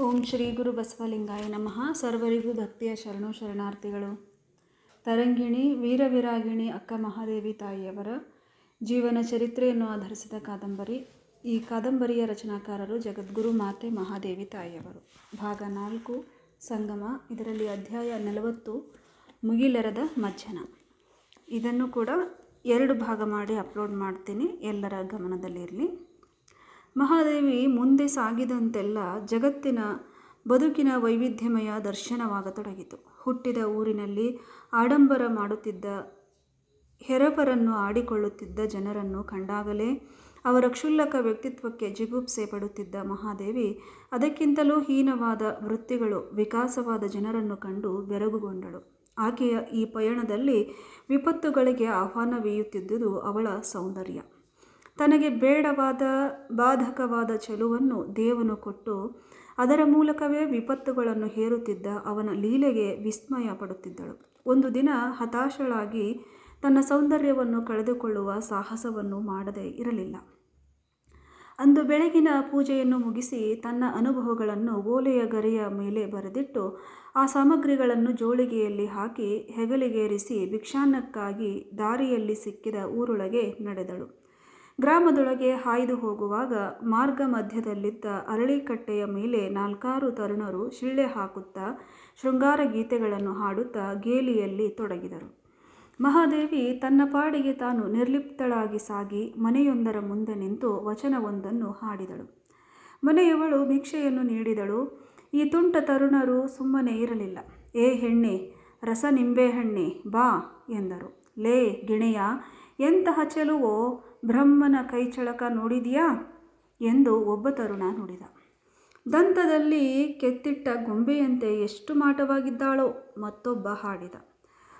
ಓಂ ಶ್ರೀ ಗುರು ಬಸವಲಿಂಗಾಯ ನಮಃ. ಸರ್ವರಿಗೂ ಭಕ್ತಿಯ ಶರಣು ಶರಣಾರ್ಥಿಗಳು. ತರಂಗಿಣಿ, ವೀರವಿರಾಗಿಣಿ ಅಕ್ಕ ಮಹಾದೇವಿ ತಾಯಿಯವರ ಜೀವನ ಚರಿತ್ರೆಯನ್ನು ಆಧರಿಸಿದ ಕಾದಂಬರಿ, ಈ ಕಾದಂಬರಿಯ ರಚನಾಕಾರರು ಜಗದ್ಗುರು ಮಾತೆ ಮಹಾದೇವಿ ತಾಯಿಯವರು. ಭಾಗ ನಾಲ್ಕು, ಸಂಗಮ, ಇದರಲ್ಲಿ ಅಧ್ಯಾಯ ನಲವತ್ತು, ಮುಗಿಲೆರದ ಮಜ್ಜನ. ಇದನ್ನು ಕೂಡ ಎರಡು ಭಾಗ ಮಾಡಿ ಅಪ್ಲೋಡ್ ಮಾಡ್ತೀನಿ. ಎಲ್ಲರ ಗಮನದಲ್ಲಿರಲಿ. ಮಹಾದೇವಿ ಮುಂದೆ ಸಾಗಿದಂತೆಲ್ಲ ಜಗತ್ತಿನ ಬದುಕಿನ ವೈವಿಧ್ಯಮಯ ದರ್ಶನವಾಗತೊಡಗಿತು. ಹುಟ್ಟಿದ ಊರಿನಲ್ಲಿ ಆಡಂಬರ ಮಾಡುತ್ತಿದ್ದ ಹೆರಪರನ್ನು ಆಡಿಕೊಳ್ಳುತ್ತಿದ್ದ ಜನರನ್ನು ಕಂಡಾಗಲೇ ಅವರ ಕ್ಷುಲ್ಲಕ ವ್ಯಕ್ತಿತ್ವಕ್ಕೆ ಜಿಗುಪ್ಸೆ ಪಡುತ್ತಿದ್ದ ಮಹಾದೇವಿ ಅದಕ್ಕಿಂತಲೂ ಹೀನವಾದ ವೃತ್ತಿಗಳು, ವಿಕಾಸವಾದ ಜನರನ್ನು ಕಂಡು ಬೆರಗುಗೊಂಡಳು. ಆಕೆಯ ಈ ಪಯಣದಲ್ಲಿ ವಿಪತ್ತುಗಳಿಗೆ ಆಹ್ವಾನವೀಯುತ್ತಿದ್ದುದು ಅವಳ ಸೌಂದರ್ಯ. ತನಗೆ ಬೇಡವಾದ ಬಾಧಕವಾದ ಚೆಲುವನ್ನು ದೇವನು ಕೊಟ್ಟು ಅದರ ಮೂಲಕವೇ ವಿಪತ್ತುಗಳನ್ನು ಹೇರುತ್ತಿದ್ದ ಅವನ ಲೀಲೆಗೆ ವಿಸ್ಮಯ ಪಡುತ್ತಿದ್ದಳು ಒಂದು ದಿನ ಹತಾಶಳಾಗಿ ತನ್ನ ಸೌಂದರ್ಯವನ್ನು ಕಳೆದುಕೊಳ್ಳುವ ಸಾಹಸವನ್ನು ಮಾಡದೇ ಇರಲಿಲ್ಲ. ಅಂದು ಬೆಳಗಿನ ಪೂಜೆಯನ್ನು ಮುಗಿಸಿ ತನ್ನ ಅನುಭವಗಳನ್ನು ಓಲೆಯ ಗರಿಯ ಮೇಲೆ ಬರೆದಿಟ್ಟು ಆ ಸಾಮಗ್ರಿಗಳನ್ನು ಜೋಳಿಗೆಯಲ್ಲಿ ಹಾಕಿ ಹೆಗಲಿಗೇರಿಸಿ ಭಿಕ್ಷಾನ್ನಕ್ಕಾಗಿ ದಾರಿಯಲ್ಲಿ ಸಿಕ್ಕಿದ ಊರೊಳಗೆ ನಡೆದಳು. ಗ್ರಾಮದೊಳಗೆ ಹಾಯ್ದು ಹೋಗುವಾಗ ಮಾರ್ಗ ಮಧ್ಯದಲ್ಲಿದ್ದ ಅರಳಿಕಟ್ಟೆಯ ಮೇಲೆ ನಾಲ್ಕಾರು ತರುಣರು ಶಿಳ್ಳೆ ಹಾಕುತ್ತಾ ಶೃಂಗಾರ ಗೀತೆಗಳನ್ನು ಹಾಡುತ್ತಾ ಗೇಲಿಯಲ್ಲಿ ತೊಡಗಿದರು. ಮಹಾದೇವಿ ತನ್ನ ಪಾಡಿಗೆ ತಾನು ನಿರ್ಲಿಪ್ತಳಾಗಿ ಸಾಗಿ ಮನೆಯೊಂದರ ಮುಂದೆ ನಿಂತು ವಚನವೊಂದನ್ನು ಹಾಡಿದಳು. ಮನೆಯವಳು ಭಿಕ್ಷೆಯನ್ನು ನೀಡಿದಳು. ಈ ತುಂಟ ತರುಣರು ಸುಮ್ಮನೆ ಇರಲಿಲ್ಲ. ಏ ಹೆಣ್ಣೆ ರಸ ನಿಂಬೆಹಣ್ಣೆ ಬಾ ಎಂದರು. ಲೇ ಗಿಣೆಯ, ಎಂತಹ ಚೆಲುವೋ ಬ್ರಹ್ಮನ ಕೈಚಳಕ ನೋಡಿದೆಯಾ ಎಂದು ಒಬ್ಬ ತರುಣ ನುಡಿದ. ದಂತದಲ್ಲಿ ಕೆತ್ತಿಟ್ಟ ಗೊಂಬೆಯಂತೆ ಎಷ್ಟು ಮಾಟವಾಗಿದ್ದಾಳೋ ಮತ್ತೊಬ್ಬ ಹಾಡಿದ.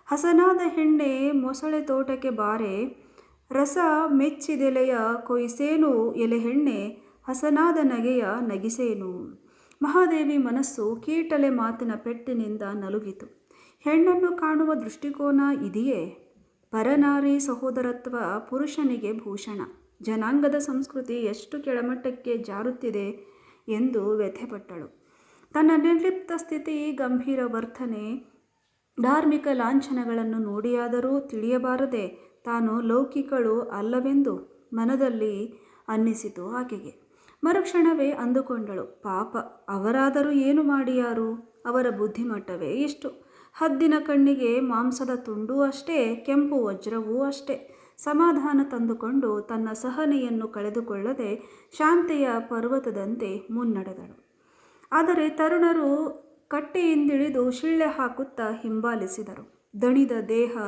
ಹಸನಾದ ಹೆಣ್ಣೆ ಮೊಸಳೆ ತೋಟಕ್ಕೆ ಬಾರೆ, ರಸ ಮೆಚ್ಚಿದೆಲೆಯ ಕೊಯ್ಸೇನು ಎಲೆ ಹೆಣ್ಣೆ, ಹಸನಾದ ನಗೆಯ ನಗಿಸೇನು. ಮಹಾದೇವಿ ಮನಸ್ಸು ಕೀಟಲೆ ಮಾತಿನ ಪೆಟ್ಟಿನಿಂದ ನಲುಗಿತು. ಹೆಣ್ಣನ್ನು ಕಾಣುವ ದೃಷ್ಟಿಕೋನ ಇದೆಯೇ? ಪರನಾರಿ ಸಹೋದರತ್ವ ಪುರುಷನಿಗೆ ಭೂಷಣ. ಜನಾಂಗದ ಸಂಸ್ಕೃತಿ ಎಷ್ಟು ಕೆಳಮಟ್ಟಕ್ಕೆ ಜಾರುತ್ತಿದೆ ಎಂದು ವ್ಯಥೆಪಟ್ಟಳು. ತನ್ನ ನಿರ್ಲಿಪ್ತ ಸ್ಥಿತಿ, ಗಂಭೀರ ವರ್ತನೆ, ಧಾರ್ಮಿಕ ಲಾಂಛನಗಳನ್ನು ನೋಡಿಯಾದರೂ ತಿಳಿಯಬಾರದೆ ತಾನು ಲೌಕಿಕಳು ಅಲ್ಲವೆಂದು ಮನದಲ್ಲಿ ಅನ್ನಿಸಿತು ಆಕೆಗೆ. ಮರುಕ್ಷಣವೇ ಅಂದುಕೊಂಡಳು, ಪಾಪ ಅವರಾದರೂ ಏನು ಮಾಡಿಯಾರು? ಅವರ ಬುದ್ಧಿಮಟ್ಟವೇ ಇಷ್ಟು ಹದ್ದಿನ ಕಣ್ಣಿಗೆ ಮಾಂಸದ ತುಂಡೂ ಅಷ್ಟೇ, ಕೆಂಪು ವಜ್ರವೂ ಅಷ್ಟೇ. ಸಮಾಧಾನ ತಂದುಕೊಂಡು ತನ್ನ ಸಹನೆಯನ್ನು ಕಳೆದುಕೊಳ್ಳದೆ ಶಾಂತಿಯ ಪರ್ವತದಂತೆ ಮುನ್ನಡೆದಳು. ಆದರೆ ತರುಣರು ಕಟ್ಟೆಯಿಂದಿಳಿದು ಶಿಳ್ಳೆ ಹಾಕುತ್ತಾ ಹಿಂಬಾಲಿಸಿದರು. ದಣಿದ ದೇಹ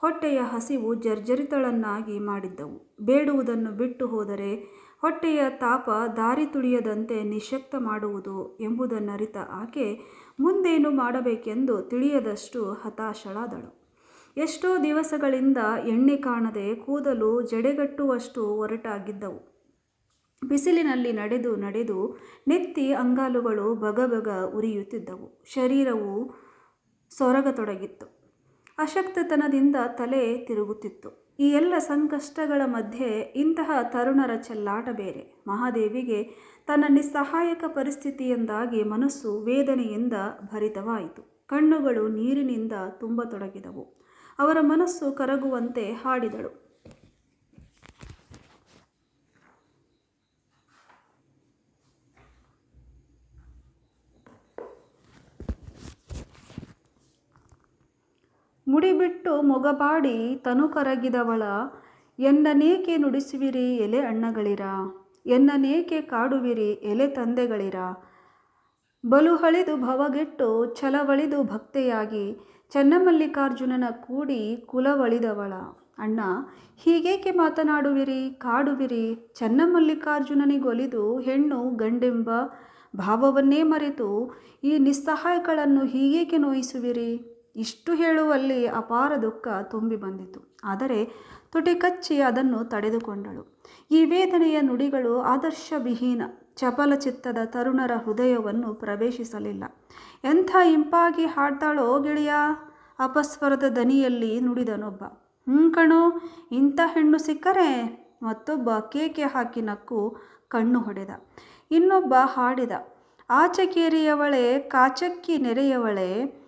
ಹೊಟ್ಟೆಯ ಹಸಿವು ಜರ್ಜರಿತಳನ್ನಾಗಿ ಮಾಡಿದ್ದವು. ಬೇಡುವುದನ್ನು ಬಿಟ್ಟು ಹೋದರೆ ಹೊಟ್ಟೆಯ ತಾಪ ದಾರಿ ತುಳಿಯದಂತೆ ನಿಶಕ್ತ ಮಾಡುವುದು ಎಂಬುದನ್ನರಿತ ಆಕೆ ಮುಂದೇನು ಮಾಡಬೇಕೆಂದು ತಿಳಿಯದಷ್ಟು ಹತಾಶಳಾದಳು. ಎಷ್ಟೋ ದಿವಸಗಳಿಂದ ಎಣ್ಣೆ ಕಾಣದೆ ಕೂದಲು ಜಡೆಗಟ್ಟುವಷ್ಟು ಒರಟಾಗಿದ್ದವು. ಬಿಸಿಲಿನಲ್ಲಿ ನಡೆದು ನಡೆದು ನೆತ್ತಿ ಅಂಗಾಲುಗಳು ಬಗಬಗ ಉರಿಯುತ್ತಿದ್ದವು. ಶರೀರವು ಸೊರಗತೊಡಗಿತ್ತು. ಅಶಕ್ತತನದಿಂದ ತಲೆ ತಿರುಗುತ್ತಿತ್ತು. ಈ ಎಲ್ಲ ಸಂಕಷ್ಟಗಳ ಮಧ್ಯೆ ಇಂತಹ ತರುಣರ ಚೆಲ್ಲಾಟ ಬೇರೆ. ಮಹಾದೇವಿಗೆ ತನ್ನ ನಿಸ್ಸಹಾಯಕ ಪರಿಸ್ಥಿತಿಯಿಂದಾಗಿ ಮನಸ್ಸು ವೇದನೆಯಿಂದ ಭರಿತವಾಯಿತು. ಕಣ್ಣುಗಳು ನೀರಿನಿಂದ ತುಂಬತೊಡಗಿದವು. ಅವರ ಮನಸ್ಸು ಕರಗುವಂತೆ ಹಾಡಿದಳು. ಮುಡಿಬಿಟ್ಟು ಮೊಗಬಾಡಿ ತನು ಕರಗಿದವಳ, ಎನ್ನನೇಕೆ ನುಡಿಸುವಿರಿ ಎಲೆ ಅಣ್ಣಗಳಿರ? ಎನ್ನನೇಕೆ ಕಾಡುವಿರಿ ಎಲೆ ತಂದೆಗಳಿರ? ಬಲು ಹಳಿದು ಭವಗೆಟ್ಟು ಛಲವಳಿದು ಭಕ್ತೆಯಾಗಿ ಚನ್ನಮಲ್ಲಿಕಾರ್ಜುನನ ಕೂಡಿ ಕುಲವಳಿದವಳ. ಅಣ್ಣ, ಹೀಗೇಕೆ ಮಾತನಾಡುವಿರಿ? ಕಾಡುವಿರಿ? ಚನ್ನಮಲ್ಲಿಕಾರ್ಜುನನಿಗೊಲಿದು ಹೆಣ್ಣು ಗಂಡೆಂಬ ಭಾವವನ್ನೇ ಮರೆತು ಈ ನಿಸ್ಸಹಾಯಗಳನ್ನು ಹೀಗೇಕೆ ನೋಯಿಸುವಿರಿ? ಇಷ್ಟು ಹೇಳುವಲ್ಲಿ ಅಪಾರ ದುಃಖ ತುಂಬಿ ಬಂದಿತು. ಆದರೆ ತುಟಿ ಕಚ್ಚಿ ಅದನ್ನು ತಡೆದುಕೊಂಡಳು. ಈ ವೇದನೆಯ ನುಡಿಗಳು ಆದರ್ಶವಿಹೀನ ಚಪಲ ಚಿತ್ತದ ತರುಣರ ಹೃದಯವನ್ನು ಪ್ರವೇಶಿಸಲಿಲ್ಲ. ಎಂಥ ಇಂಪಾಗಿ ಹಾಡ್ತಾಳೋ ಗೆಳೆಯ? ಅಪಸ್ವರದ ದನಿಯಲ್ಲಿ ನುಡಿದನೊಬ್ಬ. ಹ್ಞೂ ಕಣೋ, ಇಂಥ ಹೆಣ್ಣು ಸಿಕ್ಕರೆ? ಮತ್ತೊಬ್ಬ ಕೇಕೆ ಹಾಕಿ ನಕ್ಕು ಕಣ್ಣು ಹೊಡೆದ. ಇನ್ನೊಬ್ಬ ಹಾಡಿದ. ಆಚಕೇರಿಯವಳೆ ಕಾಚಕ್ಕಿ ನೆರೆಯವಳೆ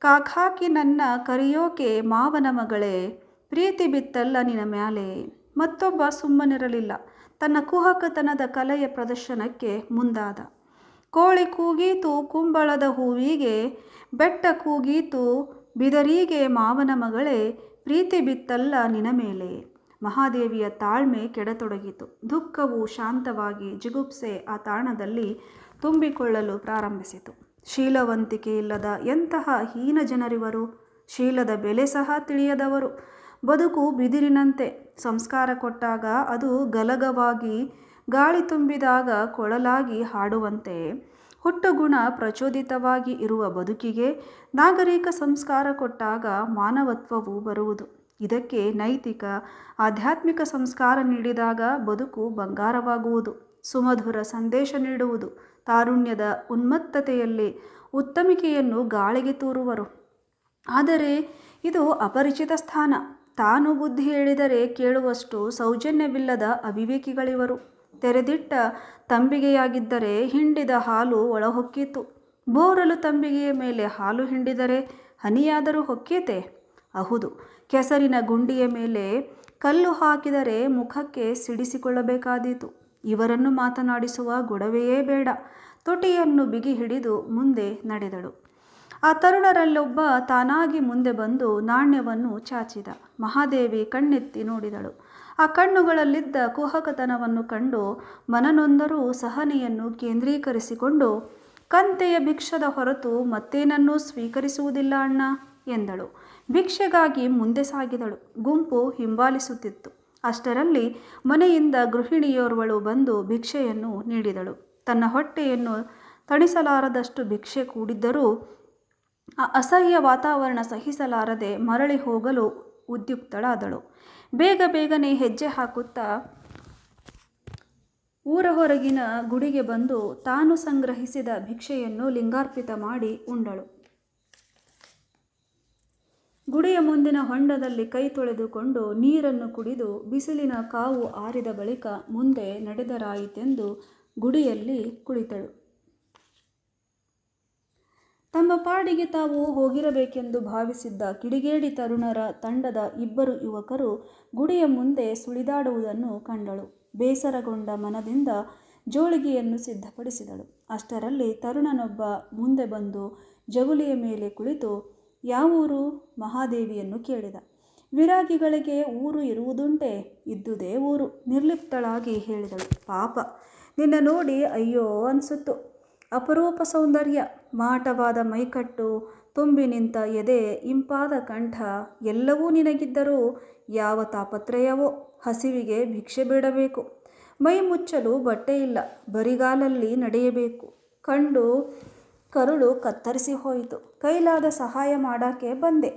ಕಾಕಾಕಿ ನನ್ನ ಕರಿಯೋಕೆ ಮಾವನ ಮಗಳೇ, ಪ್ರೀತಿ ಬಿತ್ತಲ್ಲ ನಿನ್ನ ಮ್ಯಾಲೆ. ಮತ್ತೊಬ್ಬ ಸುಮ್ಮನಿರಲಿಲ್ಲ. ತನ್ನ ಕುಹಕತನದ ಕಲೆಯ ಪ್ರದರ್ಶನಕ್ಕೆ ಮುಂದಾದ. ಕೋಳಿ ಕೂಗೀತು ಕುಂಬಳದ ಹೂವಿಗೆ, ಬೆಟ್ಟ ಕೂಗೀತು ಬಿದರಿಗೆ ಮಾವನ ಮಗಳೇ, ಪ್ರೀತಿ ಬಿತ್ತಲ್ಲ ನಿನ ಮೇಲೆ. ಮಹಾದೇವಿಯ ತಾಳ್ಮೆ ಕೆಡತೊಡಗಿತು. ದುಃಖವು ಶಾಂತವಾಗಿ ಜಿಗುಪ್ಸೆ ಆ ತಾಣದಲ್ಲಿ ತುಂಬಿಕೊಳ್ಳಲು ಪ್ರಾರಂಭಿಸಿತು. ಶೀಲವಂತಿಕೆ ಇಲ್ಲದ ಎಂತಹ ಹೀನ ಜನರಿವರು, ಶೀಲದ ಬೆಲೆ ಸಹ ತಿಳಿಯದವರು. ಬದುಕು ಬಿದಿರಿನಂತೆ ಸಂಸ್ಕಾರ ಕೊಟ್ಟಾಗ ಅದು ಗಲಗವಾಗಿ ಗಾಳಿ ತುಂಬಿದಾಗ ಕೊಳಲಾಗಿ ಹಾಡುವಂತೆ. ಹುಟ್ಟುಗುಣ ಪ್ರಚೋದಿತವಾಗಿ ಇರುವ ಬದುಕಿಗೆ ನಾಗರಿಕ ಸಂಸ್ಕಾರ ಕೊಟ್ಟಾಗ ಮಾನವತ್ವವು ಬರುವುದು. ಇದಕ್ಕೆ ನೈತಿಕ, ಆಧ್ಯಾತ್ಮಿಕ ಸಂಸ್ಕಾರ ನೀಡಿದಾಗ ಬದುಕು ಬಂಗಾರವಾಗುವುದು. ಸುಮಧುರ ಸಂದೇಶ ನೀಡುವುದು ತಾರುಣ್ಯದ ಉನ್ಮತ್ತತೆಯಲ್ಲಿ ಉತ್ತಮಿಕೆಯನ್ನು ಗಾಳಿಗೆ ತೂರುವರು. ಆದರೆ ಇದು ಅಪರಿಚಿತ ಸ್ಥಾನ. ತಾನು ಬುದ್ಧಿ ಹೇಳಿದರೆ ಕೇಳುವಷ್ಟು ಸೌಜನ್ಯವಿಲ್ಲದ ಅವಿವೇಕಿಗಳಿವರು. ತೆರೆದಿಟ್ಟ ತಂಬಿಗೆಯಾಗಿದ್ದರೆ ಹಿಂಡಿದ ಹಾಲು ಒಳಹೊಕ್ಕಿತು. ಬೋರಲು ತಂಬಿಗೆಯ ಮೇಲೆ ಹಾಲು ಹಿಂಡಿದರೆ ಹನಿಯಾದರೂ ಹೊಕ್ಕೇತೆ? ಅಹುದು ಕೆಸರಿನ ಗುಂಡಿಯ ಮೇಲೆ ಕಲ್ಲು ಹಾಕಿದರೆ ಮುಖಕ್ಕೆ ಸಿಡಿಸಿಕೊಳ್ಳಬೇಕಾದೀತು. ಇವರನ್ನು ಮಾತನಾಡಿಸುವ ಗೊಡವೆಯೇ ಬೇಡ. ತೊಟಿಯನ್ನು ಬಿಗಿ ಹಿಡಿದು ಮುಂದೆ ನಡೆದಳು. ಆ ತರುಣರಲ್ಲೊಬ್ಬ ತಾನಾಗಿ ಮುಂದೆ ಬಂದು ನಾಣ್ಯವನ್ನು ಚಾಚಿದ. ಮಹಾದೇವಿ ಕಣ್ಣೆತ್ತಿ ನೋಡಿದಳು. ಆ ಕಣ್ಣುಗಳಲ್ಲಿದ್ದ ಕುಹಕತನವನ್ನು ಕಂಡು ಮನನೊಂದರೂ ಸಹನೆಯನ್ನು ಕೇಂದ್ರೀಕರಿಸಿಕೊಂಡು, ಕಂತೆಯ ಭಿಕ್ಷದ ಹೊರತು ಮತ್ತೇನನ್ನೂ ಸ್ವೀಕರಿಸುವುದಿಲ್ಲ ಅಣ್ಣ ಎಂದಳು. ಭಿಕ್ಷೆಗಾಗಿ ಮುಂದೆ ಸಾಗಿದಳು. ಗುಂಪು ಹಿಂಬಾಲಿಸುತ್ತಿತ್ತು. ಅಷ್ಟರಲ್ಲಿ ಮನೆಯಿಂದ ಗೃಹಿಣಿಯೋರ್ವಳು ಬಂದು ಭಿಕ್ಷೆಯನ್ನು ನೀಡಿದಳು. ತನ್ನ ಹೊಟ್ಟೆಯನ್ನು ತಣಿಸಲಾರದಷ್ಟು ಭಿಕ್ಷೆ ಕೂಡಿದ್ದರೂ ಅಸಹ್ಯ ವಾತಾವರಣ ಸಹಿಸಲಾರದೆ ಮರಳಿ ಹೋಗಲು ಉದ್ಯುಕ್ತಳಾದಳು. ಬೇಗ ಬೇಗನೆ ಹೆಜ್ಜೆ ಹಾಕುತ್ತಾ ಊರ ಹೊರಗಿನ ಗುಡಿಗೆ ಬಂದು ತಾನು ಸಂಗ್ರಹಿಸಿದ ಭಿಕ್ಷೆಯನ್ನು ಲಿಂಗಾರ್ಪಿತ ಮಾಡಿ ಉಂಡಳು. ಗುಡಿಯ ಮುಂದಿನ ಹೊಂಡದಲ್ಲಿ ಕೈ ತೊಳೆದುಕೊಂಡು ನೀರನ್ನು ಕುಡಿದು ಬಿಸಿಲಿನ ಕಾವು ಆರಿದ ಬಳಿಕ ಮುಂದೆ ನಡೆದರಾಯಿತೆಂದು ಗುಡಿಯಲ್ಲಿ ಕುಳಿತಳು. ತಮ್ಮ ಪಾಡಿಗೆ ತಾವು ಹೋಗಿರಬೇಕೆಂದು ಭಾವಿಸಿದ್ದ ಕಿಡಿಗೇಡಿ ತರುಣರ ತಂಡದ ಇಬ್ಬರು ಯುವಕರು ಗುಡಿಯ ಮುಂದೆ ಸುಳಿದಾಡುವುದನ್ನು ಕಂಡಳು. ಬೇಸರಗೊಂಡ ಮನದಿಂದ ಜೋಳಿಗೆಯನ್ನು ಸಿದ್ಧಪಡಿಸಿದಳು. ಅಷ್ಟರಲ್ಲಿ ತರುಣನೊಬ್ಬ ಮುಂದೆ ಬಂದು ಜಗುಲಿಯ ಮೇಲೆ ಕುಳಿತು ಯಾವೂರು ಮಹಾದೇವಿಯನ್ನು ಕೇಳಿದ. ವಿರಾಗಿಗಳಿಗೆ ಊರು ಇರುವುದುಂಟೆ? ಇದ್ದುದೇ ಊರು. ನಿರ್ಲಿಪ್ತಳಾಗಿ ಹೇಳಿದಳು. ಪಾಪ. ನಿನ್ನ ನೋಡಿ ಅಯ್ಯೋ ಅನಿಸುತ್ತು. ಅಪರೂಪ ಸೌಂದರ್ಯ. ಮಾಟವಾದ ಮೈಕಟ್ಟು. ತುಂಬಿ ನಿಂತ ಎದೆ. ಇಂಪಾದ ಕಂಠ. ಎಲ್ಲವೂ ನಿನಗಿದ್ದರೂ ಯಾವ ತಾಪತ್ರಯವೋ? ಹಸಿವಿಗೆ ಭಿಕ್ಷೆ ಬೇಡಬೇಕು. ಮೈ ಮುಚ್ಚಲು ಬಟ್ಟೆ ಇಲ್ಲ ಬರಿಗಾಲಲ್ಲಿ ನಡೆಯಬೇಕು. ಕಂಡು ಕರುಳು ಕತ್ತರಿಸಿ ಹೋಯಿತು. ಕೈಲಾದ ಸಹಾಯ ಮಾಡೋಕ್ಕೆ ಬಂದೆ.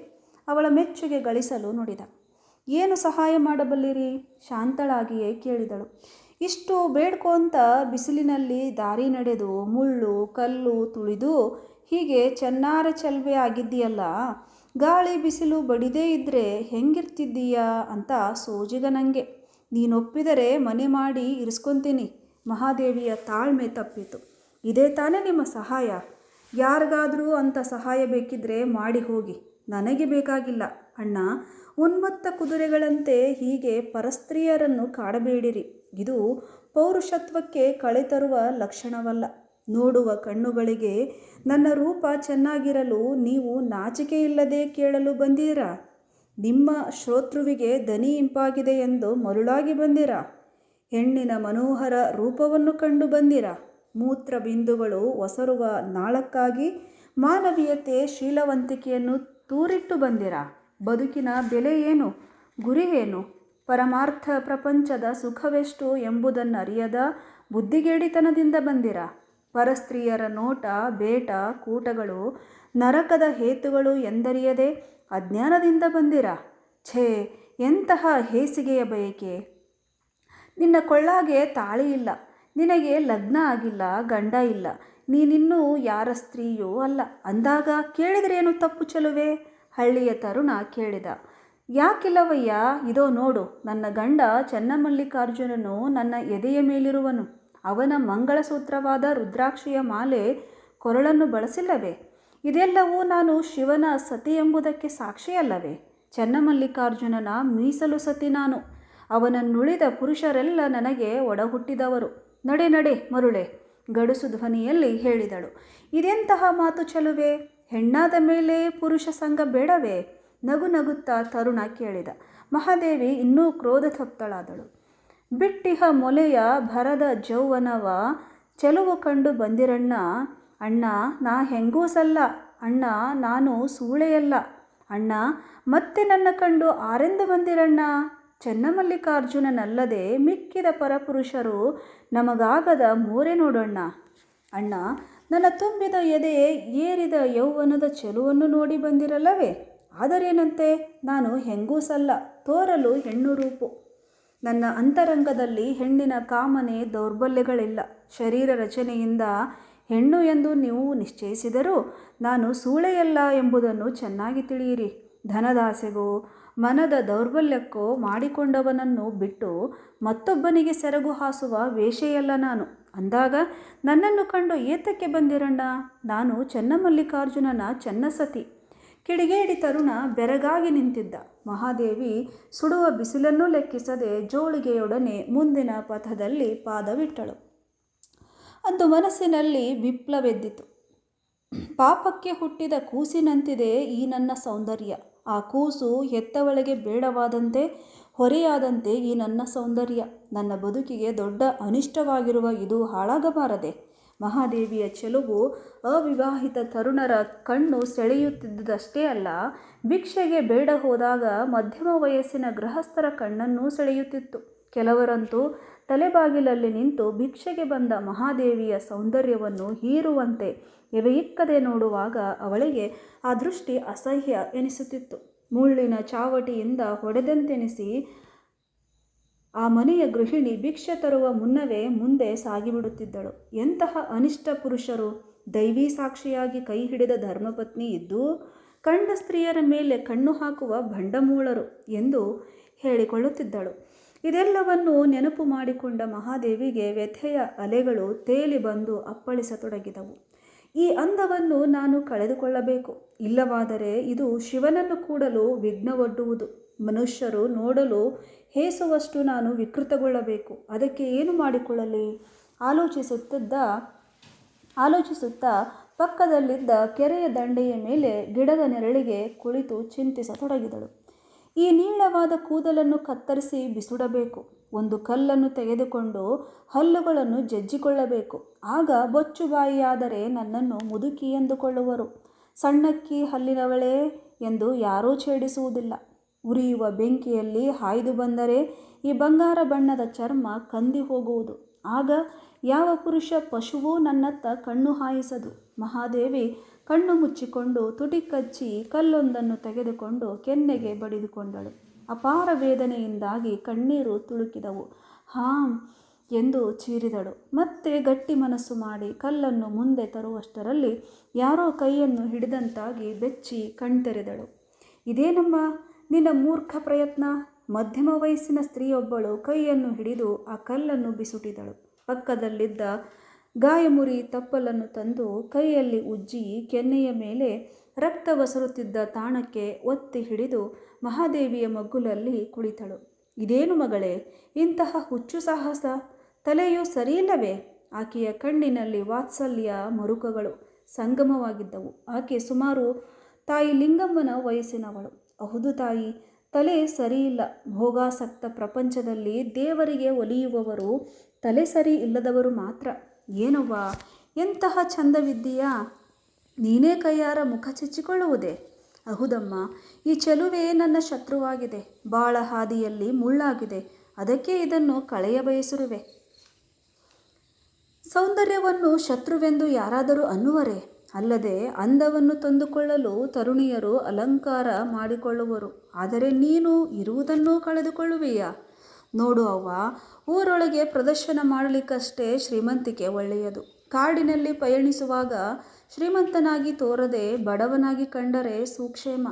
ಅವಳ ಮೆಚ್ಚುಗೆ ಗಳಿಸಲು ನುಡಿದ. ಏನು ಸಹಾಯ ಮಾಡಬಲ್ಲಿರಿ? ಶಾಂತಳಾಗಿಯೇ ಕೇಳಿದಳು. ಇಷ್ಟು ಬೇಡ್ಕೊಂತ ಬಿಸಿಲಿನಲ್ಲಿ ದಾರಿ ನಡೆದು ಮುಳ್ಳು, ಕಲ್ಲು ತುಳಿದು ಹೀಗೆ ಚೆನ್ನಾರ ಚೆಲ್ವೆ ಆಗಿದ್ದೀಯಲ್ಲ, ಗಾಳಿ ಬಿಸಿಲು ಬಡಿದೇ ಇದ್ದರೆ ಹೆಂಗಿರ್ತಿದ್ದೀಯಾ ಅಂತ ಸೋಜಿಗ ನನಗೆ ನೀನೊಪ್ಪಿದರೆ ಮನೆ ಮಾಡಿ ಇರಿಸ್ಕೊತೀನಿ. ಮಹಾದೇವಿಯ ತಾಳ್ಮೆ ತಪ್ಪಿತು. ಇದೇ ತಾನೇ ನಿಮ್ಮ ಸಹಾಯ? ಯಾರಿಗಾದರೂ ಅಂಥ ಸಹಾಯ ಬೇಕಿದ್ರೆ ಮಾಡಿ ಹೋಗಿ. ನನಗೆ ಬೇಕಾಗಿಲ್ಲ. ಅಣ್ಣ, ಉನ್ಮತ್ತ ಕುದುರೆಗಳಂತೆ ಹೀಗೆ ಪರಸ್ತ್ರೀಯರನ್ನು ಕಾಡಬೇಡಿರಿ. ಇದು ಪೌರುಷತ್ವಕ್ಕೆ ಕಳೆ ತರುವ ಲಕ್ಷಣವಲ್ಲ. ನೋಡುವ ಕಣ್ಣುಗಳಿಗೆ ನನ್ನ ರೂಪ ಚೆನ್ನಾಗಿರಲು ನೀವು ನಾಚಿಕೆ ಇಲ್ಲದೆ ಕೇಳಲು ಬಂದಿರಾ? ನಿಮ್ಮ ಶ್ರೋತೃವಿಗೆ ದನಿ ಇಂಪಾಗಿದೆ ಎಂದು ಮರುಳಾಗಿ ಬಂದಿರಾ? ಹೆಣ್ಣಿನ ಮನೋಹರ ರೂಪವನ್ನು ಕಂಡು ಬಂದಿರಾ? ಮೂತ್ರ ಬಿಂದುಗಳು ಒಸರುವ ನಾಳಕ್ಕಾಗಿ ಮಾನವೀಯತೆ ಶೀಲವಂತಿಕೆಯನ್ನು ತೂರಿಟ್ಟು ಬಂದಿರ? ಬದುಕಿನ ಬೆಲೆ ಏನು? ಗುರಿ ಏನು? ಪರಮಾರ್ಥ ಪ್ರಪಂಚದ ಸುಖವೆಷ್ಟು ಎಂಬುದನ್ನು ಅರಿಯದ ಬುದ್ಧಿಗೇಡಿತನದಿಂದ ಬಂದಿರ? ಪರಸ್ತ್ರೀಯರ ನೋಟ, ಬೇಟ, ಕೂಟಗಳು, ನರಕದ ಹೇತುಗಳು ಎಂದರಿಯದೆ ಅಜ್ಞಾನದಿಂದ ಬಂದಿರ? ಛೇ, ಎಂತಹ ಹೇಸಿಗೆಯ ಬಯಕೆ? ನಿನ್ನ ಕೊಳ್ಳಾಗೆ ತಾಳಿ ಇಲ್ಲ ನಿನಗೆ ಲಗ್ನ ಆಗಿಲ್ಲ, ಗಂಡ ಇಲ್ಲ, ನೀನಿನ್ನೂ ಯಾರ ಸ್ತ್ರೀಯೂ ಅಲ್ಲ. ಅಂದಾಗ ಕೇಳಿದ್ರೇನು ತಪ್ಪು ಚಲುವೆ? ಹಳ್ಳಿಯ ತರುಣ ಕೇಳಿದ. ಯಾಕಿಲ್ಲವಯ್ಯ, ಇದೋ ನೋಡು, ನನ್ನ ಗಂಡ ಚನ್ನಮಲ್ಲಿಕಾರ್ಜುನನು ನನ್ನ ಎದೆಯ ಮೇಲಿರುವನು. ಅವನ ಮಂಗಳಸೂತ್ರವಾದ ರುದ್ರಾಕ್ಷಿಯ ಮಾಲೆ ಕೊರಳನ್ನು ಬಳಸಿಲ್ಲವೇ? ಇದೆಲ್ಲವೂ ನಾನು ಶಿವನ ಸತಿ ಎಂಬುದಕ್ಕೆ ಸಾಕ್ಷಿಯಲ್ಲವೇ? ಚನ್ನಮಲ್ಲಿಕಾರ್ಜುನನ ಮೀಸಲು ಸತಿ ನಾನು. ಅವನನ್ನುಳಿದ ಪುರುಷರೆಲ್ಲ ನನಗೆ ಒಡಹುಟ್ಟಿದವರು. ನಡೆ ನಡೆ ಮರುಳೆ ಗಡುಸು ಧ್ವನಿಯಲ್ಲಿ ಹೇಳಿದಳು. ಇದೆಂತಹ ಮಾತು ಚಲುವೆ? ಹೆಣ್ಣಾದ ಮೇಲೆ ಪುರುಷ ಸಂಘ ಬೇಡವೇ? ನಗು ನಗುತ್ತಾ ತರುಣ ಕೇಳಿದ. ಮಹಾದೇವಿ ಇನ್ನೂ ಕ್ರೋಧ ತಪ್ತಳಾದಳು. ಬಿಟ್ಟಿಹ ಮೊಲೆಯ ಭರದ ಜೌವನವ ಚೆಲುವು ಕಂಡು ಬಂದಿರಣ್ಣ. ಅಣ್ಣ, ನಾ ಹೆಂಗೂಸಲ್ಲ ಅಣ್ಣ, ನಾನು ಸೂಳೆಯಲ್ಲ. ಅಣ್ಣ, ಮತ್ತೆ ನನ್ನ ಕಂಡು ಆರೆಂದು ಬಂದಿರಣ್ಣ? ಚೆನ್ನಮಲ್ಲಿಕಾರ್ಜುನನಲ್ಲದೆ ಮಿಕ್ಕಿದ ಪರಪುರುಷರು ನಮಗಾಗದ ಮೋರೆ ನೋಡೋಣ ಅಣ್ಣ, ನನ್ನ ತುಂಬಿದ ಎದೆ ಏರಿದ ಯೌವನದ ಚೆಲುವನ್ನು ನೋಡಿ ಬಂದಿರಲ್ಲವೇ? ಆದರೇನಂತೆ? ನಾನು ಹೆಂಗೂ ಸಲ್ಲ ತೋರಲು ಹೆಣ್ಣು ರೂಪು. ನನ್ನ ಅಂತರಂಗದಲ್ಲಿ ಹೆಣ್ಣಿನ ಕಾಮನೆ ದೌರ್ಬಲ್ಯಗಳಿಲ್ಲ. ಶರೀರ ರಚನೆಯಿಂದ ಹೆಣ್ಣು ಎಂದು ನೀವು ನಿಶ್ಚಯಿಸಿದರೂ ನಾನು ಸೂಳೆಯಲ್ಲ ಎಂಬುದನ್ನು ಚೆನ್ನಾಗಿ ತಿಳಿಯಿರಿ. ಧನದಾಸೆಗೋ ಮನದ ದೌರ್ಬಲ್ಯಕ್ಕೋ ಮಾಡಿಕೊಂಡವನನ್ನು ಬಿಟ್ಟು ಮತ್ತೊಬ್ಬನಿಗೆ ಸೆರಗು ಹಾಸುವ ವೇಷೆಯಲ್ಲ ನಾನು. ಅಂದಾಗ, ನನ್ನನ್ನು ಕಂಡು ಏತಕ್ಕೆ ಬಂದಿರಣ್ಣ? ನಾನು ಚೆನ್ನಮಲ್ಲಿಕಾರ್ಜುನನ ಚೆನ್ನಸತಿ. ಕಿಡಿಗೇಡಿ ತರುಣ ಬೆರಗಾಗಿ ನಿಂತಿದ್ದ. ಮಹಾದೇವಿ ಸುಡುವ ಬಿಸಿಲನ್ನೂ ಲೆಕ್ಕಿಸದೆ ಜೋಳಿಗೆಯೊಡನೆ ಮುಂದಿನ ಪಥದಲ್ಲಿ ಪಾದವಿಟ್ಟಳು. ಅಂದು ಮನಸ್ಸಿನಲ್ಲಿ ವಿಪ್ಲವೆದ್ದಿತು. ಪಾಪಕ್ಕೆ ಹುಟ್ಟಿದ ಕೂಸಿನಂತಿದೆ ಈ ನನ್ನ ಸೌಂದರ್ಯ. ಆ ಕೂಸು ಹೆತ್ತವಳಿಗೆ ಬೇಡವಾದಂತೆ, ಹೊರೆಯಾದಂತೆ ಈ ನನ್ನ ಸೌಂದರ್ಯ, ನನ್ನ ಬದುಕಿಗೆ ದೊಡ್ಡ ಅನಿಷ್ಟವಾಗಿರುವ ಇದು ಹಾಳಾಗಬಾರದೆ. ಮಹಾದೇವಿಯ ಚೆಲುವು ಅವಿವಾಹಿತ ತರುಣರ ಕಣ್ಣು ಸೆಳೆಯುತ್ತಿದ್ದುದಷ್ಟೇ ಅಲ್ಲ, ಭಿಕ್ಷೆಗೆ ಬೇಡ ಹೋದಾಗ ಮಧ್ಯಮ ವಯಸ್ಸಿನ ಗೃಹಸ್ಥರ ಕಣ್ಣನ್ನೂ ಸೆಳೆಯುತ್ತಿತ್ತು. ಕೆಲವರಂತೂ ತಲೆಬಾಗಿಲಲ್ಲಿ ನಿಂತು ಭಿಕ್ಷೆಗೆ ಬಂದ ಮಹಾದೇವಿಯ ಸೌಂದರ್ಯವನ್ನು ಹೀರುವಂತೆ ಎವೆಯಿಕ್ಕದೆ ನೋಡುವಾಗ ಅವಳಿಗೆ ಆ ದೃಷ್ಟಿ ಅಸಹ್ಯ ಎನಿಸುತ್ತಿತ್ತು. ಮುಳ್ಳಿನ ಚಾವಟಿಯಿಂದ ಹೊಡೆದಂತೆನಿಸಿ ಆ ಮನೆಯ ಗೃಹಿಣಿ ಭಿಕ್ಷೆ ತರುವ ಮುನ್ನವೇ ಮುಂದೆ ಸಾಗಿಬಿಡುತ್ತಿದ್ದಳು. ಎಂತಹ ಅನಿಷ್ಟ ಪುರುಷರು! ದೈವಿ ಸಾಕ್ಷಿಯಾಗಿ ಕೈ ಹಿಡಿದ ಧರ್ಮಪತ್ನಿ ಇದ್ದು, ಕಂಡ ಸ್ತ್ರೀಯರ ಮೇಲೆ ಕಣ್ಣು ಹಾಕುವ ಭಂಡಮೂಳರು ಎಂದು ಹೇಳಿಕೊಳ್ಳುತ್ತಿದ್ದಳು. ಇದೆಲ್ಲವನ್ನು ನೆನಪು ಮಾಡಿಕೊಂಡ ಮಹಾದೇವಿಗೆ ವ್ಯಥೆಯ ಅಲೆಗಳು ತೇಲಿ ಬಂದು ಅಪ್ಪಳಿಸತೊಡಗಿದವು. ಈ ಅಂದವನ್ನು ನಾನು ಕಳೆದುಕೊಳ್ಳಬೇಕು. ಇಲ್ಲವಾದರೆ ಇದು ಶಿವನನ್ನು ಕೂಡಲು ವಿಘ್ನವೊಡ್ಡುವುದು. ಮನುಷ್ಯರು ನೋಡಲು ಹೇಸುವಷ್ಟು ನಾನು ವಿಕೃತಗೊಳ್ಳಬೇಕು. ಅದಕ್ಕೆ ಏನು ಮಾಡಿಕೊಳ್ಳಲಿ? ಆಲೋಚಿಸುತ್ತಿದ್ದ, ಆಲೋಚಿಸುತ್ತಾ ಪಕ್ಕದಲ್ಲಿದ್ದ ಕೆರೆಯ ದಂಡೆಯ ಮೇಲೆ ಗಿಡದ ನೆರಳಿಗೆ ಕುಳಿತು ಚಿಂತಿಸತೊಡಗಿದಳು. ಈ ನೀಳವಾದ ಕೂದಲನ್ನು ಕತ್ತರಿಸಿ ಬಿಸುಡಬೇಕು. ಒಂದು ಕಲ್ಲನ್ನು ತೆಗೆದುಕೊಂಡು ಹಲ್ಲುಗಳನ್ನು ಜಜ್ಜಿಕೊಳ್ಳಬೇಕು. ಆಗ ಬೊಚ್ಚುಬಾಯಿಯಾದರೆ ನನ್ನನ್ನು ಮುದುಕಿ ಎಂದುಕೊಳ್ಳುವರು. ಸಣ್ಣಕ್ಕಿ ಹಲ್ಲಿನವಳೇ ಎಂದು ಯಾರೂ ಛೇಡಿಸುವುದಿಲ್ಲ. ಉರಿಯುವ ಬೆಂಕಿಯಲ್ಲಿ ಹಾಯ್ದು ಬಂದರೆ ಈ ಬಂಗಾರ ಬಣ್ಣದ ಚರ್ಮ ಕಂದಿ ಹೋಗುವುದು. ಆಗ ಯಾವ ಪುರುಷ ಪಶುವೂ ನನ್ನತ್ತ ಕಣ್ಣು ಹಾಯಿಸದು. ಮಹಾದೇವಿ ಕಣ್ಣು ಮುಚ್ಚಿಕೊಂಡು ತುಟಿ ಕಚ್ಚಿ ಕಲ್ಲೊಂದನ್ನು ತೆಗೆದುಕೊಂಡು ಕೆನ್ನೆಗೆ ಬಡಿದುಕೊಂಡಳು. ಅಪಾರ ವೇದನೆಯಿಂದಾಗಿ ಕಣ್ಣೀರು ತುಳುಕಿದವು. ಹಾಂ ಎಂದು ಚೀರಿದಳು. ಮತ್ತೆ ಗಟ್ಟಿ ಮನಸ್ಸು ಮಾಡಿ ಕಲ್ಲನ್ನು ಮುಂದೆ ತರುವಷ್ಟರಲ್ಲಿ ಯಾರೋ ಕೈಯನ್ನು ಹಿಡಿದಂತಾಗಿ ಬೆಚ್ಚಿ ಕಣ್ತೆರೆದಳು. ಇದೇನಮ್ಮ? ನಿನ್ನ ಮೂರ್ಖ ಪ್ರಯತ್ನ? ಮಧ್ಯಮ ವಯಸ್ಸಿನ ಸ್ತ್ರೀಯೊಬ್ಬಳು ಕೈಯನ್ನು ಹಿಡಿದು ಆ ಕಲ್ಲನ್ನು ಬಿಸುಟಿದಳು. ಪಕ್ಕದಲ್ಲಿದ್ದ ಗಾಯಮುರಿ ತಪ್ಪಲನ್ನು ತಂದು ಕೈಯಲ್ಲಿ ಉಜ್ಜಿ ಕೆನ್ನೆಯ ಮೇಲೆ ರಕ್ತ ವಸರುತ್ತಿದ್ದ ತಾಣಕ್ಕೆ ಒತ್ತಿ ಹಿಡಿದು ಮಹಾದೇವಿಯ ಮಗ್ಗುಲಲ್ಲಿ ಕುಳಿತಳು. ಇದೇನು ಮಗಳೇ, ಇಂತಹ ಹುಚ್ಚು ಸಾಹಸ? ತಲೆಯು ಸರಿಯಿಲ್ಲವೇ? ಆಕೆಯ ಕಣ್ಣಿನಲ್ಲಿ ವಾತ್ಸಲ್ಯ ಮರುಕಗಳು ಸಂಗಮವಾಗಿದ್ದವು. ಆಕೆ ಸುಮಾರು ತಾಯಿ ಲಿಂಗಮ್ಮನ ವಯಸ್ಸಿನವಳು. ಹೌದು ತಾಯಿ, ತಲೆ ಸರಿಯಿಲ್ಲ. ಭೋಗಾಸಕ್ತ ಪ್ರಪಂಚದಲ್ಲಿ ದೇವರಿಗೆ ಒಲಿಯುವವರು ತಲೆ ಸರಿ ಇಲ್ಲದವರು ಮಾತ್ರ. ಏನವ್ವ ಎಂತಹ ಚಂದವಿದ್ದೀಯಾ ನೀನೇ ಕೈಯಾರ ಮುಖ ಚಚ್ಚಿಕೊಳ್ಳುವುದೇ? ಅಹುದಮ್ಮ, ಈ ಚೆಲುವೆ ನನ್ನ ಶತ್ರುವಾಗಿದೆ. ಬಾಳ ಹಾದಿಯಲ್ಲಿ ಮುಳ್ಳಾಗಿದೆ. ಅದಕ್ಕೆ ಇದನ್ನು ಕಳೆಯ ಬಯಸಿರುವೆ. ಸೌಂದರ್ಯವನ್ನು ಶತ್ರುವೆಂದು ಯಾರಾದರೂ ಅನ್ನುವರೇ? ಅಲ್ಲದೆ ಅಂದವನ್ನು ತಂದುಕೊಳ್ಳಲು ತರುಣಿಯರು ಅಲಂಕಾರ ಮಾಡಿಕೊಳ್ಳುವರು. ಆದರೆ ನೀನು ಇರುವುದನ್ನೂ ಕಳೆದುಕೊಳ್ಳುವೆಯಾ? ನೋಡು ಅವ್ವ ಊರೊಳಗೆ ಪ್ರದರ್ಶನ ಮಾಡಲಿಕ್ಕಷ್ಟೇ ಶ್ರೀಮಂತಿಕೆ ಒಳ್ಳೆಯದು. ಕಾಡಿನಲ್ಲಿ ಪಯಣಿಸುವಾಗ ಶ್ರೀಮಂತನಾಗಿ ತೋರದೆ ಬಡವನಾಗಿ ಕಂಡರೆ ಸೂಕ್ಷೇಮ.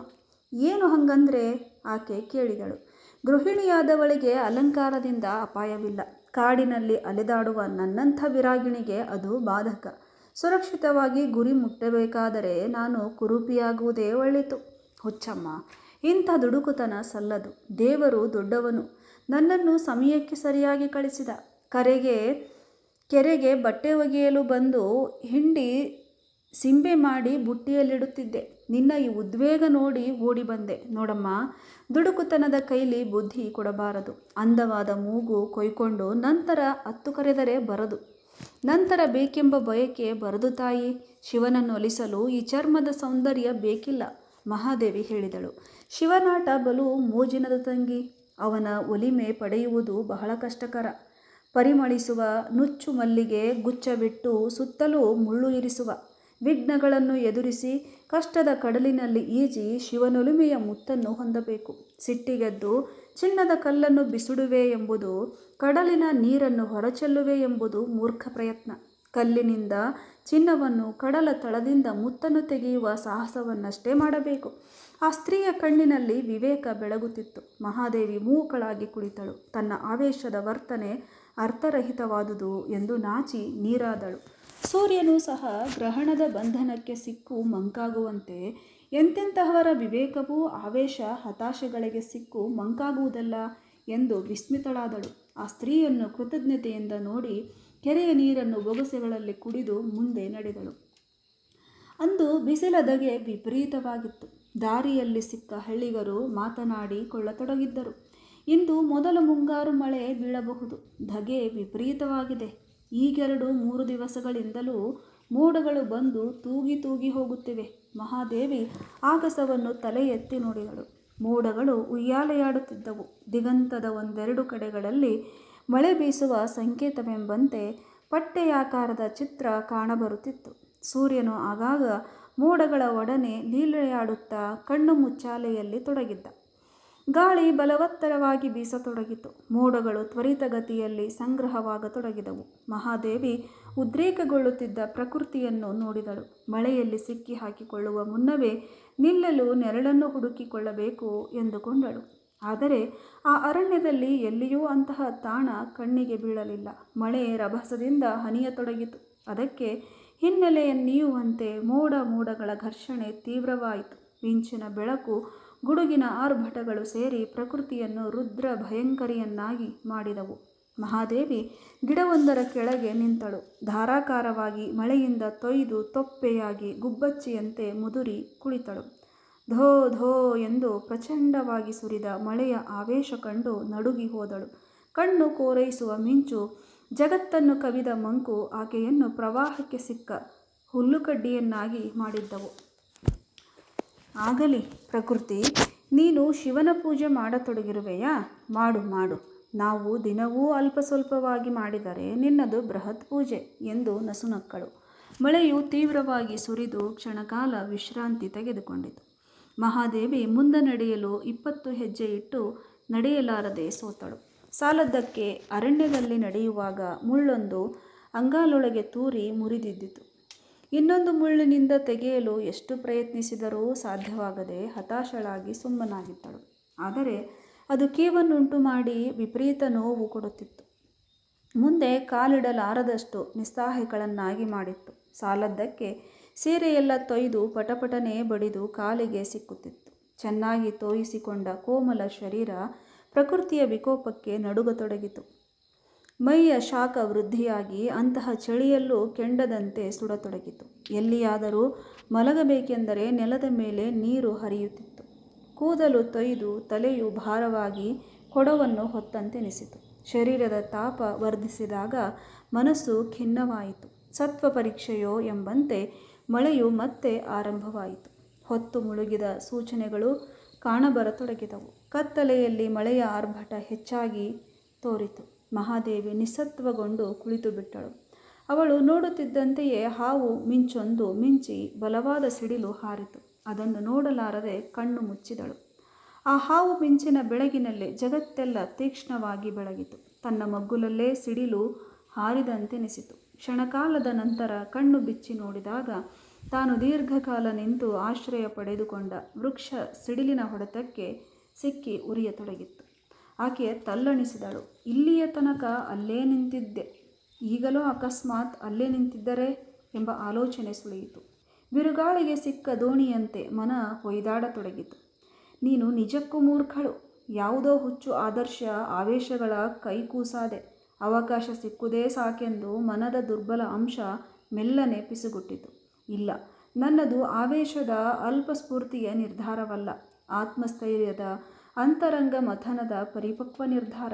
ಏನು ಹಂಗಂದ್ರೆ? ಆಕೆ ಕೇಳಿದಳು. ಗೃಹಿಣಿಯಾದವಳಿಗೆ ಅಲಂಕಾರದಿಂದ ಅಪಾಯವಿಲ್ಲ. ಕಾಡಿನಲ್ಲಿ ಅಲೆದಾಡುವ ನನ್ನಂಥ ವಿರಾಗಿಣಿಗೆ ಅದು ಬಾಧಕ. ಸುರಕ್ಷಿತವಾಗಿ ಗುರಿ ಮುಟ್ಟಬೇಕಾದರೆ ನಾನು ಕುರೂಪಿಯಾಗುವುದೇ ಒಳಿತು ಹುಚ್ಚಮ್ಮ, ಇಂಥ ದುಡುಕುತನ ಸಲ್ಲದು. ದೇವರು ದೊಡ್ಡವನು. ನನ್ನನ್ನು ಸಮಯಕ್ಕೆ ಸರಿಯಾಗಿ ಕಳಿಸಿದ. ಕರೆಗೆ, ಕೆರೆಗೆ ಬಟ್ಟೆ ಒಗೆಯಲು ಬಂದು ಹಿಂಡಿ ಸಿಂಬೆ ಮಾಡಿ ಬುಟ್ಟಿಯಲ್ಲಿಡುತ್ತಿದ್ದೆ. ನಿನ್ನ ಈ ಉದ್ವೇಗ ನೋಡಿ ಓಡಿ ಬಂದೆ. ನೋಡಮ್ಮ, ದುಡುಕುತನದ ಕೈಲಿ ಬುದ್ಧಿ ಕೊಡಬಾರದು. ಅಂದವಾದ ಮೂಗು ಕೊಯ್ಕೊಂಡು ನಂತರ ಹತ್ತು ಕರೆದರೆ ಬರದು. ನಂತರ ಬೇಕೆಂಬ ಬಯಕೆ ಬರದು ತಾಯಿ. ಶಿವನನ್ನು ಒಲಿಸಲು ಈ ಚರ್ಮದ ಸೌಂದರ್ಯ ಬೇಕಿಲ್ಲ, ಮಹಾದೇವಿ ಹೇಳಿದಳು. ಶಿವನಾಟ ಬಲು ಮೋಜಿನದ ತಂಗಿ. ಅವನ ಒಲಿಮೆ ಪಡೆಯುವುದು ಬಹಳ ಕಷ್ಟಕರ. ಪರಿಮಳಿಸುವ ನುಚ್ಚು ಮಲ್ಲಿಗೆ ಗುಚ್ಚವಿಟ್ಟು ಸುತ್ತಲೂ ಮುಳ್ಳು ಇರಿಸುವ. ವಿಘ್ನಗಳನ್ನು ಎದುರಿಸಿ ಕಷ್ಟದ ಕಡಲಿನಲ್ಲಿ ಈಜಿ ಶಿವನೊಲುಮೆಯ ಮುತ್ತನ್ನು ಹೊಂದಬೇಕು. ಸಿಟ್ಟಿಗೆದ್ದು ಚಿನ್ನದ ಕಲ್ಲನ್ನು ಬಿಸುಡುವೆ ಎಂಬುದು, ಕಡಲಿನ ನೀರನ್ನು ಹೊರಚೆಲ್ಲುವೆ ಎಂಬುದು ಮೂರ್ಖ ಪ್ರಯತ್ನ. ಕಲ್ಲಿನಿಂದ ಚಿನ್ನವನ್ನು ಕಡಲ ತಳದಿಂದ ಮುತ್ತನ್ನು ತೆಗೆಯುವ ಸಾಹಸವನ್ನಷ್ಟೇ ಮಾಡಬೇಕು. ಆ ಸ್ತ್ರೀಯ ಕಣ್ಣಿನಲ್ಲಿ ವಿವೇಕ ಬೆಳಗುತ್ತಿತ್ತು. ಮಹಾದೇವಿ ಮೂಕಳಾಗಿ ಕುಳಿತಳು. ತನ್ನ ಆವೇಶದ ವರ್ತನೆ ಅರ್ಥರಹಿತವಾದುದು ಎಂದು ನಾಚಿ ನೀರಾದಳು. ಸೂರ್ಯನು ಸಹ ಗ್ರಹಣದ ಬಂಧನಕ್ಕೆ ಸಿಕ್ಕು ಮಂಕಾಗುವಂತೆ, ಎಂತೆಂತಹವರ ವಿವೇಕವೂ ಆವೇಶ ಹತಾಶೆಗಳಿಗೆ ಸಿಕ್ಕು ಮಂಕಾಗುವುದಲ್ಲ ಎಂದು ವಿಸ್ಮಿತಳಾದಳು. ಆ ಸ್ತ್ರೀಯನ್ನು ಕೃತಜ್ಞತೆಯಿಂದ ನೋಡಿ ಕೆರೆಯ ನೀರನ್ನು ಬೊಗಸೆಗಳಲ್ಲಿ ಕುಡಿದು ಮುಂದೆ ನಡೆದಳು. ಅಂದು ಬಿಸಿಲದಗೆ ವಿಪರೀತವಾಗಿತ್ತು. ದಾರಿಯಲ್ಲಿ ಸಿಕ್ಕ ಹಳ್ಳಿಗರು ಮಾತನಾಡಿಕೊಳ್ಳತೊಡಗಿದ್ದರು ಇಂದು ಮೊದಲ ಮುಂಗಾರು ಮಳೆ ಬೀಳಬಹುದು. ಧಗೆ ವಿಪರೀತವಾಗಿದೆ. ಈಗೆರಡು ಮೂರು ದಿವಸಗಳಿಂದಲೂ ಮೋಡಗಳು ಬಂದು ತೂಗಿ ತೂಗಿ ಹೋಗುತ್ತಿವೆ. ಮಹಾದೇವಿ ಆಗಸವನ್ನು ತಲೆ ಎತ್ತಿ ನೋಡಿದಳು. ಮೋಡಗಳು ಉಯ್ಯಾಲೆಯಾಡುತ್ತಿದ್ದವು. ದಿಗಂತದ ಒಂದೆರಡು ಕಡೆಗಳಲ್ಲಿ ಮಳೆ ಬೀಸುವ ಸಂಕೇತವೆಂಬಂತೆ ಪಟ್ಟೆಯಾಕಾರದ ಚಿತ್ರ ಕಾಣಬರುತ್ತಿತ್ತು. ಸೂರ್ಯನು ಆಗಾಗ ಮೋಡಗಳ ಒಡನೆ ಲೀಲೆಯಾಡುತ್ತಾ ಕಣ್ಣು ಮುಚ್ಚಾಲೆಯಲ್ಲಿ ತೊಡಗಿದ್ದ. ಗಾಳಿ ಬಲವತ್ತರವಾಗಿ ಬೀಸತೊಡಗಿತು. ಮೋಡಗಳು ತ್ವರಿತಗತಿಯಲ್ಲಿ ಸಂಗ್ರಹವಾಗತೊಡಗಿದವು. ಮಹಾದೇವಿ ಉದ್ರೇಕಗೊಳ್ಳುತ್ತಿದ್ದ ಪ್ರಕೃತಿಯನ್ನು ನೋಡಿದಳು. ಮಳೆಯಲ್ಲಿ ಸಿಕ್ಕಿ ಹಾಕಿಕೊಳ್ಳುವ ಮುನ್ನವೇ ನಿಲ್ಲಲು ನೆರಳನ್ನು ಹುಡುಕಿಕೊಳ್ಳಬೇಕು ಎಂದುಕೊಂಡಳು. ಆದರೆ ಆ ಅರಣ್ಯದಲ್ಲಿ ಎಲ್ಲಿಯೂ ಅಂತಹ ತಾಣ ಕಣ್ಣಿಗೆ ಬೀಳಲಿಲ್ಲ. ಮಳೆ ರಭಸದಿಂದ ಹನಿಯತೊಡಗಿತು. ಅದಕ್ಕೆ ಹಿನ್ನೆಲೆಯನ್ನೀಯುವಂತೆ ಮೋಡ ಮೋಡಗಳ ಘರ್ಷಣೆ ತೀವ್ರವಾಯಿತು. ಮಿಂಚಿನ ಬೆಳಕು, ಗುಡುಗಿನ ಆರ್ಭಟಗಳು ಸೇರಿ ಪ್ರಕೃತಿಯನ್ನು ರುದ್ರ ಭಯಂಕರಿಯನ್ನಾಗಿ ಮಾಡಿದವು. ಮಹಾದೇವಿ ಗಿಡವೊಂದರ ಕೆಳಗೆ ನಿಂತಳು. ಧಾರಾಕಾರವಾಗಿ ಮಳೆಯಿಂದ ತೊಯ್ದು ತೊಪ್ಪೆಯಾಗಿ ಗುಬ್ಬಚ್ಚಿಯಂತೆ ಮುದುರಿ ಕುಳಿತಳು. ಧೋ ಧೋ ಎಂದು ಪ್ರಚಂಡವಾಗಿ ಸುರಿದ ಮಳೆಯ ಆವೇಶ ಕಂಡು ನಡುಗಿ ಹೋದಳು. ಕಣ್ಣು ಕೋರೈಸುವ ಮಿಂಚು ಜಗತ್ತನ್ನು ಕವಿದ ಮಂಕು ಆಕೆಯನ್ನು ಪ್ರವಾಹಕ್ಕೆ ಸಿಕ್ಕ ಹುಲ್ಲುಕಡ್ಡಿಯನ್ನಾಗಿ ಮಾಡಿದ್ದವು. ಆಗಲಿ ಪ್ರಕೃತಿ, ನೀನು ಶಿವನ ಪೂಜೆ ಮಾಡತೊಡಗಿರುವೆಯಾ? ಮಾಡು ಮಾಡು. ನಾವು ದಿನವೂ ಅಲ್ಪ ಸ್ವಲ್ಪವಾಗಿ ಮಾಡಿದರೆ ನಿನ್ನದು ಬೃಹತ್ ಪೂಜೆ ಎಂದು ನಸುನಕ್ಕಳು. ಮಳೆಯು ತೀವ್ರವಾಗಿ ಸುರಿದು ಕ್ಷಣಕಾಲ ವಿಶ್ರಾಂತಿ ತೆಗೆದುಕೊಂಡಿತು. ಮಹಾದೇವಿ ಮುಂದೆ ನಡೆಯಲು ಇಪ್ಪತ್ತು ಹೆಜ್ಜೆ ಇಟ್ಟು ನಡೆಯಲಾರದೆ ಸೋತಳು. ಸಾಲದ್ದಕ್ಕೆ ಅರಣ್ಯದಲ್ಲಿ ನಡೆಯುವಾಗ ಮುಳ್ಳೊಂದು ಅಂಗಾಲೊಳಗೆ ತೂರಿ ಮುರಿದಿದ್ದಿತು. ಇನ್ನೊಂದು ಮುಳ್ಳಿನಿಂದ ತೆಗೆಯಲು ಎಷ್ಟು ಪ್ರಯತ್ನಿಸಿದರೂ ಸಾಧ್ಯವಾಗದೆ ಹತಾಶಳಾಗಿ ಸುಮ್ಮನಾಗಿದ್ದಳು. ಆದರೆ ಅದು ಕೀವನ್ನುಂಟು ಮಾಡಿ ವಿಪರೀತ ನೋವು ಕೊಡುತ್ತಿತ್ತು. ಮುಂದೆ ಕಾಲಿಡಲಾರದಷ್ಟು ನಿಸ್ಸಾಹಿಗಳನ್ನಾಗಿ ಮಾಡಿತ್ತು. ಸಾಲದ್ದಕ್ಕೆ ಸೀರೆಯೆಲ್ಲ ತೊಯ್ದು ಪಟಪಟನೆ ಬಡಿದು ಕಾಲಿಗೆ ಸಿಕ್ಕುತ್ತಿತ್ತು. ಚೆನ್ನಾಗಿ ತೋಯಿಸಿಕೊಂಡ ಕೋಮಲ ಶರೀರ ಪ್ರಕೃತಿಯ ವಿಕೋಪಕ್ಕೆ ನಡುಗತೊಡಗಿತು. ಮೈಯ ಶಾಖ ವೃದ್ಧಿಯಾಗಿ ಅಂತಹ ಚಳಿಯಲ್ಲೂ ಕೆಂಡದಂತೆ ಸುಡತೊಡಗಿತು. ಎಲ್ಲಿಯಾದರೂ ಮಲಗಬೇಕೆಂದರೆ ನೆಲದ ಮೇಲೆ ನೀರು ಹರಿಯುತ್ತಿತ್ತು. ಕೂದಲು ತೊಯ್ದು ತಲೆಯು ಭಾರವಾಗಿ ಕೊಡವನ್ನು ಹೊತ್ತಂತೆನಿಸಿತು. ಶರೀರದ ತಾಪ ವರ್ಧಿಸಿದಾಗ ಮನಸ್ಸು ಖಿನ್ನವಾಯಿತು. ಸತ್ವ ಪರೀಕ್ಷೆಯೋ ಎಂಬಂತೆ ಮಳೆಯು ಮತ್ತೆ ಆರಂಭವಾಯಿತು. ಹೊತ್ತು ಮುಳುಗಿದ ಸೂಚನೆಗಳು ಕಾಣಬರತೊಡಗಿದವು. ಕತ್ತಲೆಯಲ್ಲಿ ಮಳೆಯ ಆರ್ಭಟ ಹೆಚ್ಚಾಗಿ ತೋರಿತು. ಮಹಾದೇವಿ ನಿಸತ್ವಗೊಂಡು ಕುಳಿತು ಬಿಟ್ಟಳು. ಅವಳು ನೋಡುತ್ತಿದ್ದಂತೆಯೇ ಹಾವು ಮಿಂಚೊಂದು ಮಿಂಚಿ ಬಲವಾದ ಸಿಡಿಲು ಹಾರಿತು. ಅದನ್ನು ನೋಡಲಾರದೆ ಕಣ್ಣು ಮುಚ್ಚಿದಳು. ಆ ಹಾವು ಮಿಂಚಿನ ಬೆಳಗಿನಲ್ಲಿ ಜಗತ್ತೆಲ್ಲ ತೀಕ್ಷ್ಣವಾಗಿ ಬೆಳಗಿತು. ತನ್ನ ಮಗ್ಗುಲಲ್ಲೇ ಸಿಡಿಲು ಹಾರಿದಂತೆನಿಸಿತು. ಕ್ಷಣಕಾಲದ ನಂತರ ಕಣ್ಣು ಬಿಚ್ಚಿ ನೋಡಿದಾಗ ತಾನು ದೀರ್ಘಕಾಲ ನಿಂತು ಆಶ್ರಯ ಪಡೆದುಕೊಂಡ ವೃಕ್ಷ ಸಿಡಿಲಿನ ಹೊಡೆತಕ್ಕೆ ಸಿಕ್ಕಿ ಉರಿಯತೊಡಗಿತ್ತು. ಆಕೆ ತಲ್ಲಣಿಸಿದಳು, ಇಲ್ಲಿಯ ತನಕ ಅಲ್ಲೇ ನಿಂತಿದ್ದೆ. ಈಗಲೂ ಅಕಸ್ಮಾತ್ ಅಲ್ಲೇ ನಿಂತಿದ್ದರೆ? ಎಂಬ ಆಲೋಚನೆ ಸುಳಿಯಿತು. ಬಿರುಗಾಳಿಗೆ ಸಿಕ್ಕ ದೋಣಿಯಂತೆ ಮನ ಹೊಯ್ದಾಡತೊಡಗಿತು. ನೀನು ನಿಜಕ್ಕೂ ಮೂರ್ಖಳು. ಯಾವುದೋ ಹುಚ್ಚು ಆದರ್ಶ ಆವೇಶಗಳ ಕೈಕೂಸಾದೆ ಅವಕಾಶ ಸಿಕ್ಕುದೇ ಸಾಕೆಂದು ಮನದ ದುರ್ಬಲ ಅಂಶ ಮೆಲ್ಲನೆ ಪಿಸುಗುಟ್ಟಿತು. ಇಲ್ಲ, ನನ್ನದು ಆವೇಶದ ಅಲ್ಪ ಸ್ಫೂರ್ತಿಯ ನಿರ್ಧಾರವಲ್ಲ. ಆತ್ಮಸ್ಥೈರ್ಯದ ಅಂತರಂಗ ಮಥನದ ಪರಿಪಕ್ವ ನಿರ್ಧಾರ.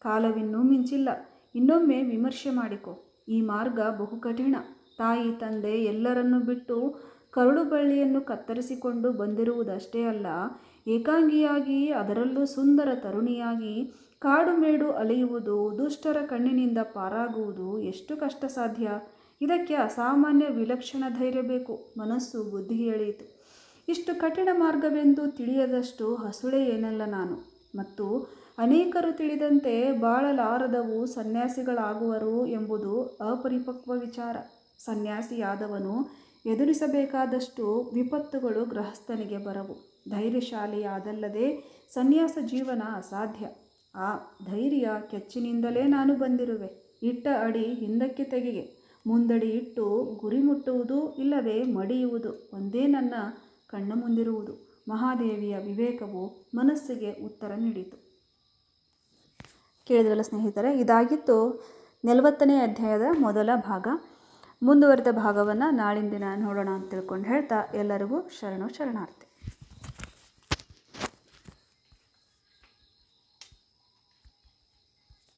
ಕಾಲವಿನ್ನೂ ಮಿಂಚಿಲ್ಲ. ಇನ್ನೊಮ್ಮೆ ವಿಮರ್ಶೆ ಮಾಡಿಕೊ. ಈ ಮಾರ್ಗ ಬಹು ಕಠಿಣ ತಾಯಿ, ತಂದೆ ಎಲ್ಲರನ್ನೂ ಬಿಟ್ಟು ಕರುಳು ಬಳ್ಳಿಯನ್ನು ಕತ್ತರಿಸಿಕೊಂಡು ಬಂದಿರುವುದಷ್ಟೇ ಅಲ್ಲ, ಏಕಾಂಗಿಯಾಗಿ ಅದರಲ್ಲೂ ಸುಂದರ ತರುಣಿಯಾಗಿ ಕಾಡು ಮೇಡು ಅಲೆಯುವುದು ದುಷ್ಟರ ಕಣ್ಣಿನಿಂದ ಪಾರಾಗುವುದು ಎಷ್ಟು ಕಷ್ಟ ಸಾಧ್ಯ ಇದಕ್ಕೆ ಅಸಾಮಾನ್ಯ ವಿಲಕ್ಷಣ ಧೈರ್ಯ ಬೇಕು. ಮನಸ್ಸು ಬುದ್ಧಿ ಎಳೆಯಿತು. ಇಷ್ಟು ಕಠಿಣ ಮಾರ್ಗವೆಂದು ತಿಳಿಯದಷ್ಟು ಹಸುಳೆ ಏನಲ್ಲ ನಾನು. ಮತ್ತು ಅನೇಕರು ತಿಳಿದಂತೆ ಬಾಳಲಾರದವು ಸನ್ಯಾಸಿಗಳಾಗುವರು ಎಂಬುದು ಅಪರಿಪಕ್ವ ವಿಚಾರ. ಸನ್ಯಾಸಿಯಾದವನು ಎದುರಿಸಬೇಕಾದಷ್ಟು ವಿಪತ್ತುಗಳು ಗೃಹಸ್ಥನಿಗೆ ಬರವು. ಧೈರ್ಯಶಾಲಿಯಾದಲ್ಲದೆ ಸನ್ಯಾಸ ಜೀವನ ಅಸಾಧ್ಯ. ಆ ಧೈರ್ಯ ಕೆಚ್ಚಿನಿಂದಲೇ ನಾನು ಬಂದಿರುವೆ. ಇಟ್ಟ ಅಡಿ ಹಿಂದಕ್ಕೆ ತೆಗೆಗೆ. ಮುಂದಡಿ ಇಟ್ಟು ಗುರಿ ಮುಟ್ಟುವುದು ಇಲ್ಲವೇ ಮಡಿಯುವುದು. ಒಂದೇ ನನ್ನ ಕಣ್ಣ ಮುಂದಿರುವುದು. ಮಹಾದೇವಿಯ ವಿವೇಕವು ಮನಸ್ಸಿಗೆ ಉತ್ತರ ನೀಡಿತು. ಕೇಳಿದ್ರಲ್ಲ ಸ್ನೇಹಿತರೆ, ಇದಾಗಿತ್ತು ನಲವತ್ತನೇ ಅಧ್ಯಾಯದ ಮೊದಲ ಭಾಗ. ಮುಂದುವರೆದ ಭಾಗವನ್ನು ನಾಳಿನ ದಿನ ನೋಡೋಣ ಅಂತ ತಿಳ್ಕೊಂಡು ಹೇಳ್ತಾ ಎಲ್ಲರಿಗೂ ಶರಣು ಶರಣಾರ್ಥಿ.